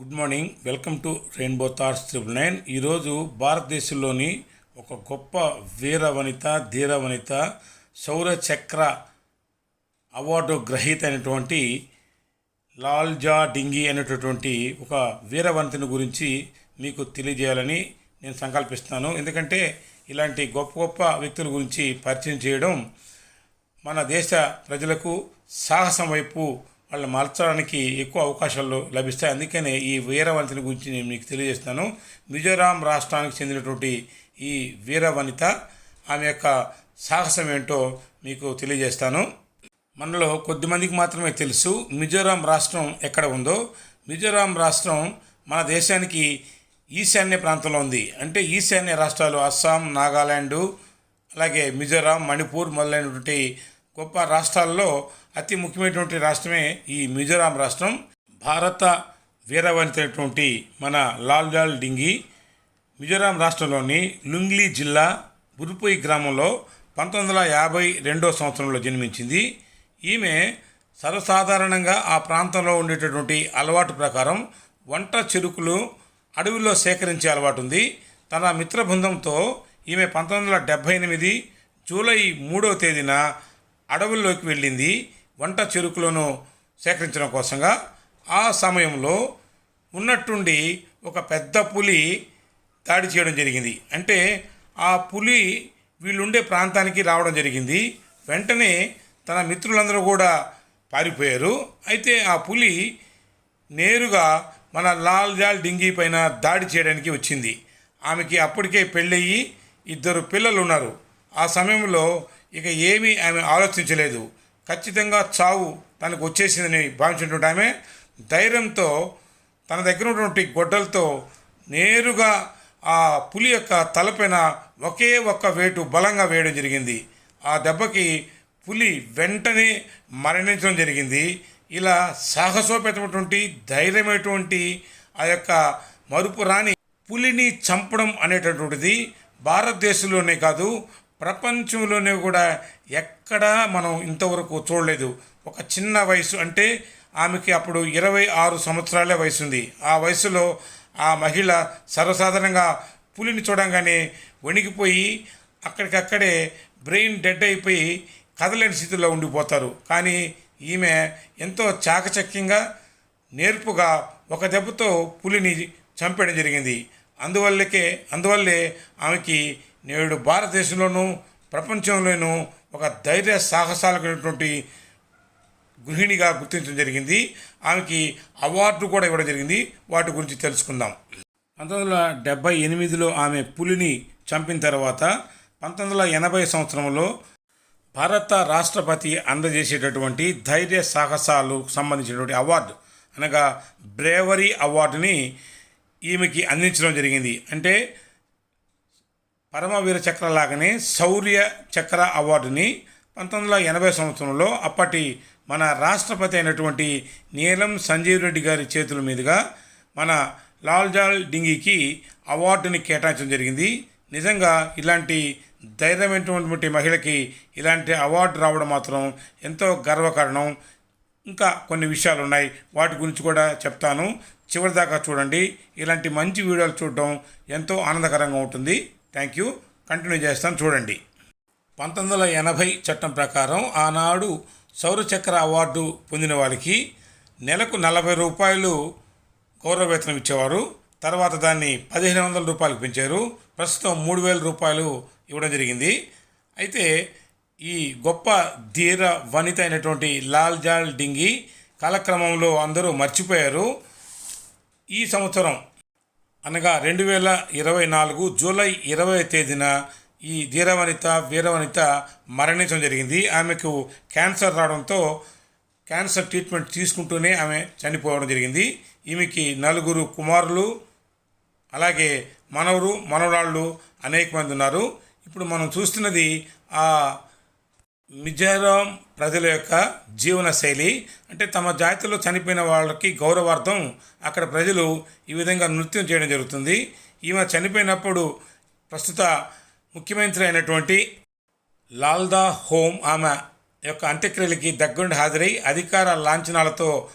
Good morning. Welcome to rainbow thoughts triple nine. ఈరోజు భారతదేశంలోని ఒక గొప్ప వీర వనిత ధీర వనిత శౌర్య అవార్డు గ్రహీత అయినటువంటి లాల్జా డింగి అనేటటువంటి ఒక వీర వనితని గురించి మీకు తెలియజేయాలని నేను సంకల్పిస్తున్నాను. ఎందుకంటే ఇలాంటి గొప్ప గొప్ప వ్యక్తుల గురించి పరిచయం చేయడం మన దేశ ప్రజలకు సాహసం వైపు వాళ్ళని మార్చడానికి ఎక్కువ అవకాశాలు లభిస్తాయి. అందుకనే ఈ వీరవనితని గురించి నేను మీకు తెలియజేస్తాను. మిజోరాం రాష్ట్రానికి చెందినటువంటి ఈ వీరవనిత ఆమె యొక్క సాహసం ఏంటో మీకు తెలియజేస్తాను. మనలో కొద్దిమందికి మాత్రమే తెలుసు. మిజోరాం రాష్ట్రం ఎక్కడ ఉందో? మిజోరాం రాష్ట్రం మన దేశానికి ఈశాన్య ప్రాంతంలో ఉంది. అంటే ఈశాన్య రాష్ట్రాలు అస్సాం నాగాలాండు అలాగే మిజోరాం మణిపూర్ మొదలైనటువంటి గొప్ప రాష్ట్రాల్లో అతి ముఖ్యమైనటువంటి రాష్ట్రమే ఈ మిజోరాం రాష్ట్రం. భారత వీరవనితైనటువంటి మన లాల్ డాల్ డింగి మిజోరాం రాష్ట్రంలోని లుంగ్లీ జిల్లా బురుపుయి గ్రామంలో పంతొమ్మిది వందల యాభై రెండో సంవత్సరంలో జన్మించింది. ఈమె సర్వసాధారణంగా ఆ ప్రాంతంలో ఉండేటటువంటి అలవాటు ప్రకారం వంట చెరుకులు అడవిలో సేకరించే అలవాటు ఉంది. తన మిత్ర బృందంతో ఈమె పంతొమ్మిది వందల డెబ్భై ఎనిమిది జూలై మూడవ తేదీన అడవుల్లోకి వెళ్ళింది. వంట చెరుకులను సేకరించడం కోసంగా ఆ సమయంలో ఉన్నట్టుండి ఒక పెద్ద పులి దాడి చేయడం జరిగింది. అంటే ఆ పులి వీళ్ళుండే ప్రాంతానికి రావడం జరిగింది. వెంటనే తన మిత్రులందరూ కూడా పారిపోయారు. అయితే ఆ పులి నేరుగా మన లాల్ జాల్ డింగీ పైన దాడి చేయడానికి వచ్చింది. ఆమెకి అప్పటికే పెళ్ళయి ఇద్దరు పిల్లలు ఉన్నారు ఆ సమయంలో ఇక ఏమీ ఆమె ఆలోచించలేదు. ఖచ్చితంగా చావు తనకు వచ్చేసిందని భావించినటువంటి ఆమె ధైర్యంతో తన దగ్గర ఉన్నటువంటి గొడ్డలతో నేరుగా ఆ పులి యొక్క తలపైన ఒకే ఒక్క వేటు బలంగా వేయడం జరిగింది. ఆ దెబ్బకి పులి వెంటనే మరణించడం జరిగింది. ఇలా సాహసోపేతమైనటువంటి ధైర్యమైనటువంటి ఆ యొక్క మరుపు రాని పులిని చంపడం అనేటటువంటిది భారతదేశంలోనే కాదు ప్రపంచంలోనే కూడా ఎక్కడా మనం ఇంతవరకు చూడలేదు. ఒక చిన్న వయసు అంటే ఆమెకి అప్పుడు ఇరవై ఆరు సంవత్సరాలే వయసు ఉంది ఆ వయసులో ఆ మహిళ సర్వసాధారణంగా పులిని చూడంగానే వణికిపోయి అక్కడికక్కడే బ్రెయిన్ డెడ్ అయిపోయి కదలేని స్థితిలో ఉండిపోతారు. కానీ ఈమె ఎంతో చాకచక్యంగా నేర్పుగా ఒక దెబ్బతో పులిని చంపేయడం జరిగింది. అందువల్లకే అందువల్లే ఆమెకి నేడు భారతదేశంలోనూ ప్రపంచంలోనూ ఒక ధైర్య సాహసాలు కలిగినటువంటి గృహిణిగా గుర్తించడం జరిగింది. ఆమెకి అవార్డు కూడా ఇవ్వడం జరిగింది. వాటి గురించి తెలుసుకుందాం. పంతొమ్మిది వందల డెబ్బై ఎనిమిదిలో ఆమె పులిని చంపిన తర్వాత పంతొమ్మిది వందల ఎనభై సంవత్సరంలో భారత రాష్ట్రపతి అందజేసేటటువంటి ధైర్య సాహసాలు సంబంధించినటువంటి అవార్డు అనగా బ్రేవరీ అవార్డుని ఈమెకి అందించడం జరిగింది. అంటే పరమవీర చక్ర లాగానే శౌర్య చక్ర అవార్డుని పంతొమ్మిది వందల ఎనభై సంవత్సరంలో అప్పటి మన రాష్ట్రపతి అయినటువంటి నీలం సంజీవ్ రెడ్డి గారి చేతుల మీదుగా మన లాల్జాల్ డింగికి అవార్డుని కేటాయించడం జరిగింది. నిజంగా ఇలాంటి ధైర్యమైనటువంటి మహిళకి ఇలాంటి అవార్డు రావడం మాత్రం ఎంతో గర్వకారణం. ఇంకా కొన్ని విషయాలు ఉన్నాయి. వాటి గురించి కూడా చెప్తాను. చివరిదాకా చూడండి. ఇలాంటి మంచి వీడియోలు చూడడం ఎంతో ఆనందకరంగా ఉంటుంది. థ్యాంక్ యూ కంటిన్యూ చేస్తాను చూడండి. పంతొమ్మిది వందల ఎనభై చట్టం ప్రకారం ఆనాడు సౌరచక్ర అవార్డు పొందిన వారికి నెలకు నలభై రూపాయలు గౌరవ వేతనం ఇచ్చేవారు. తర్వాత దాన్ని పదిహేను వందల రూపాయలు పెంచారు. ప్రస్తుతం మూడు వేల రూపాయలు ఇవ్వడం జరిగింది. అయితే ఈ గొప్ప ధీర వనిత అయినటువంటి లాల్ జాల్ డింగి కాలక్రమంలో అందరూ మర్చిపోయారు. ఈ సంవత్సరం అనగా రెండు వేల ఇరవై నాలుగు జూలై ఇరవై తేదీన ఈ ధీరవనిత వీరవనిత మరణించడం జరిగింది. ఆమెకు క్యాన్సర్ రావడంతో క్యాన్సర్ ట్రీట్మెంట్ తీసుకుంటూనే ఆమె చనిపోవడం జరిగింది. ఈమెకి నలుగురు కుమారులు అలాగే మనవరు మనవరాళ్ళు అనేక మంది ఉన్నారు. ఇప్పుడు మనం చూస్తున్నది ఆ మిజోరాం ప్రజల యొక్క జీవన శైలి అంటే తమ జాతిలో చనిపోయిన వాళ్ళకి గౌరవార్థం అక్కడ ప్రజలు ఈ విధంగా నృత్యం చేయడం జరుగుతుంది. ఈమె చనిపోయినప్పుడు ప్రస్తుత ముఖ్యమంత్రి అయినటువంటి లాల్దా హోమ్ ఆమె యొక్క అంత్యక్రియలకి దగ్గరుండి హాజరై అధికార లాంఛనాలతో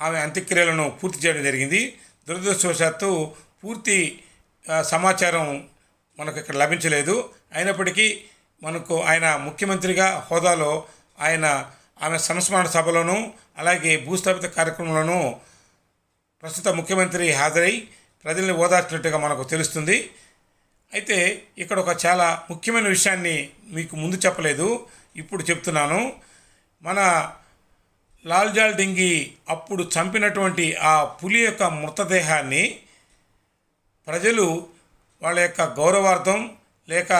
ఆమె అంత్యక్రియలను పూర్తి చేయడం జరిగింది. దురదృష్టవశాత్తు పూర్తి సమాచారం మనకు ఇక్కడ లభించలేదు. అయినప్పటికీ మనకు ఆయన ముఖ్యమంత్రిగా హోదాలో ఆయన ఆమె సంస్మరణ సభలోను అలాగే భూస్థాపిత కార్యక్రమంలోనూ ప్రస్తుత ముఖ్యమంత్రి హాజరై ప్రజల్ని ఓదార్చినట్టుగా మనకు తెలుస్తుంది. అయితే ఇక్కడ ఒక చాలా ముఖ్యమైన విషయాన్ని మీకు ముందు చెప్పలేదు ఇప్పుడు చెప్తున్నాను. మన లాల్జాల్ డింగి అప్పుడు చంపినటువంటి ఆ పులి యొక్క మృతదేహాన్ని ప్రజలు వాళ్ళ యొక్క గౌరవార్థం లేక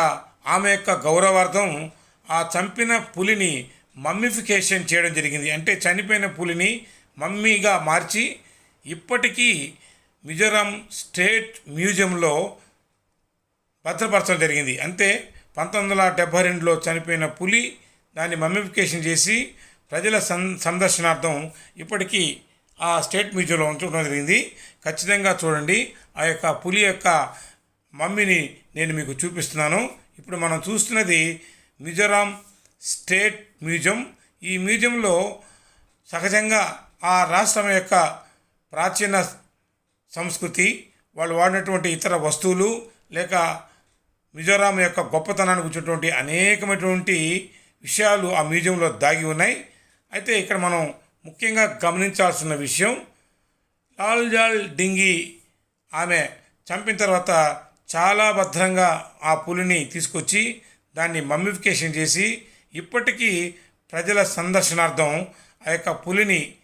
ఆమె యొక్క గౌరవార్థం ఆ చంపిన పులిని మమ్మిఫికేషన్ చేయడం జరిగింది. అంటే చనిపోయిన పులిని మమ్మీగా మార్చి ఇప్పటికీ మిజోరాం స్టేట్ మ్యూజియంలో భద్రపరచడం జరిగింది. అంతే పంతొమ్మిది వందల డెబ్భై రెండులో చనిపోయిన పులి దాన్ని మమ్మిఫికేషన్ చేసి ప్రజల సం సందర్శనార్థం ఇప్పటికీ ఆ స్టేట్ మ్యూజియంలో ఉంచడం జరిగింది. ఖచ్చితంగా చూడండి ఆ యొక్క పులి యొక్క మమ్మీని నేను మీకు చూపిస్తున్నాను. ఇప్పుడు మనం చూస్తున్నది మిజోరాం స్టేట్ మ్యూజియం. ఈ మ్యూజియంలో సహజంగా ఆ రాష్ట్రం యొక్క ప్రాచీన సంస్కృతి వాళ్ళు వాడినటువంటి ఇతర వస్తువులు లేక మిజోరాం యొక్క గొప్పతనానికి వచ్చినటువంటి అనేకమైనటువంటి విషయాలు ఆ మ్యూజియంలో దాగి ఉన్నాయి. అయితే ఇక్కడ మనం ముఖ్యంగా గమనించాల్సిన విషయం లాల్జాల్ డింగి ఆమె చంపిన తర్వాత చాలా భద్రంగా ఆ పులిని తీసుకొచ్చి దాన్ని మమ్మిఫికేషన్ చేసి ఇప్పటికీ ప్రజల సందర్శనార్థం ఆ యొక్క పులిని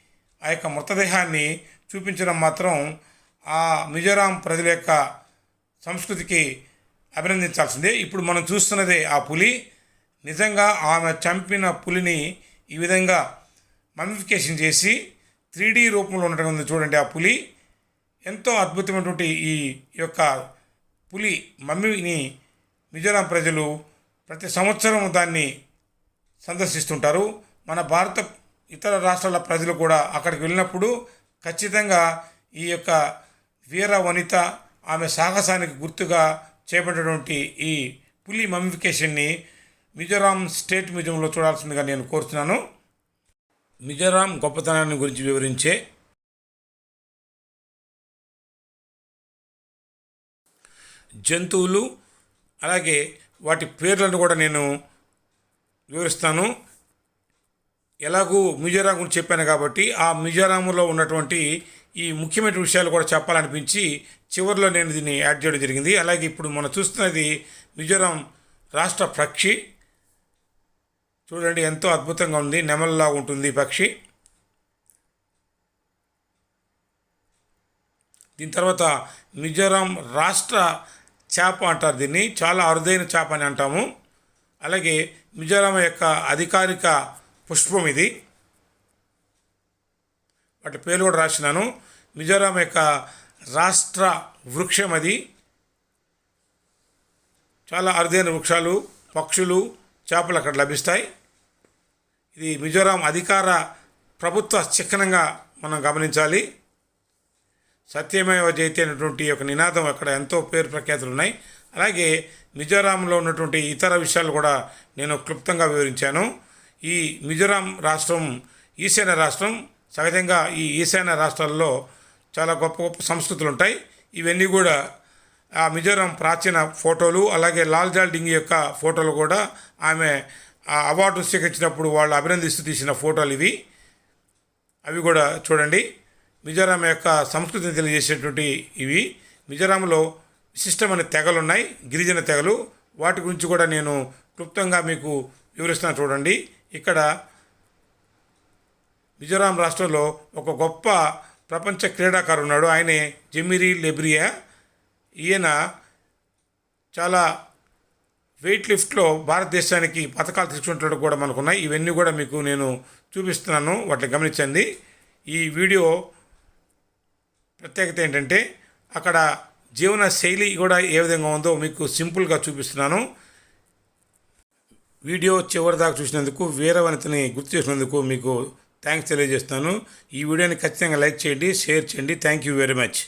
ఆ యొక్క మృతదేహాన్ని చూపించడం మాత్రం ఆ మిజోరాం ప్రజల యొక్క సంస్కృతికి అభినందించాల్సిందే. ఇప్పుడు మనం చూస్తున్నదే ఆ పులి. నిజంగా ఆమె చంపిన పులిని ఈ విధంగా మమ్మిఫికేషన్ చేసి త్రీడీ రూపంలో ఉండటం ఉంది చూడండి ఆ పులి ఎంతో అద్భుతమైనటువంటి ఈ యొక్క పులి మమ్మీని మిజోరాం ప్రజలు ప్రతి సంవత్సరం దాన్ని సందర్శిస్తుంటారు. మన భారత ఇతర రాష్ట్రాల ప్రజలు కూడా అక్కడికి వెళ్ళినప్పుడు ఖచ్చితంగా ఈ యొక్క వీర వనిత ఆమె సాహసానికి గుర్తుగా చేపట్టినటువంటి ఈ పులి మమ్మిఫికేషన్ని మిజోరాం స్టేట్ మ్యూజియంలో చూడాల్సిందిగా నేను కోరుతున్నాను మిజోరాం గొప్పతనాన్ని గురించి వివరించే జంతువులు అలాగే వాటి పేర్లను కూడా నేను వివరిస్తాను. ఎలాగూ మిజోరాం గురించి చెప్పాను కాబట్టి ఆ మిజోరాంలో ఉన్నటువంటి ఈ ముఖ్యమైన విషయాలు కూడా చెప్పాలనిపించి చివరిలో నేను దీన్ని యాడ్ చేయడం జరిగింది. అలాగే ఇప్పుడు మనం చూస్తున్నది మిజోరాం రాష్ట్ర పక్షి. చూడండి ఎంతో అద్భుతంగా ఉంది. నెమల్లా ఉంటుంది పక్షి. దీని తర్వాత మిజోరాం రాష్ట్ర చేప అంటారు దీన్ని. చాలా అరుదైన చేప అని అంటాము. అలాగే మిజోరాం యొక్క అధికారిక పుష్పం ఇది. వాటి పేరు కూడా రాసినాను. మిజోరాం యొక్క రాష్ట్ర వృక్షం అది. చాలా అరుదైన వృక్షాలు పక్షులు చేపలు అక్కడ లభిస్తాయి. ఇది మిజోరాం అధికార ప్రభుత్వ చిహ్నంగా మనం గమనించాలి. సత్యమేవ జయతి అనేటువంటి ఒక నినాదం అక్కడ ఎంతో పేరు ప్రఖ్యాతులు ఉన్నాయి. అలాగే మిజోరాంలో ఉన్నటువంటి ఇతర విషయాలు కూడా నేను క్లుప్తంగా వివరించాను. ఈ మిజోరాం రాష్ట్రం ఈశాన్య రాష్ట్రం సహజంగా ఈ ఈశాన్య రాష్ట్రాల్లో చాలా గొప్ప గొప్ప సంస్కృతులు ఉంటాయి. ఇవన్నీ కూడా ఆ మిజోరాం ప్రాచీన ఫోటోలు అలాగే లాల్జాల్ డింగి యొక్క ఫోటోలు కూడా ఆమె ఆ అవార్డు స్వీకరించినప్పుడు వాళ్ళు అభినందిస్తూ తీసిన ఫోటోలు ఇవి. అవి కూడా చూడండి. మిజోరాం యొక్క సంస్కృతిని తెలియజేసేటువంటి ఇవి. మిజోరాంలో విశిష్టమైన తెగలు ఉన్నాయి గిరిజన తెగలు. వాటి గురించి కూడా నేను క్లుప్తంగా మీకు వివరిస్తాను చూడండి. ఇక్కడ మిజోరాం రాష్ట్రంలో ఒక గొప్ప ప్రపంచ క్రీడాకారు ఉన్నాడు ఆయనే జెమిరీ లెబ్రియా. ఈయన చాలా వెయిట్ లిఫ్ట్లో భారతదేశానికి పథకాలు తీసుకుంటున్నట్టు కూడా మనకు ఉన్నాయి ఇవన్నీ కూడా మీకు నేను చూపిస్తున్నాను. వాటిని గమనించండి. ఈ వీడియో ప్రత్యేకత ఏంటంటే అక్కడ జీవన శైలి కూడా ఏ విధంగా ఉందో మీకు సింపుల్గా చూపిస్తున్నాను. వీడియో చివరిదాకా చూసినందుకు వీరవనితని గుర్తు చేసినందుకు మీకు థ్యాంక్స్ తెలియజేస్తాను ఈ వీడియోని ఖచ్చితంగా లైక్ చేయండి షేర్ చేయండి. Thank you very much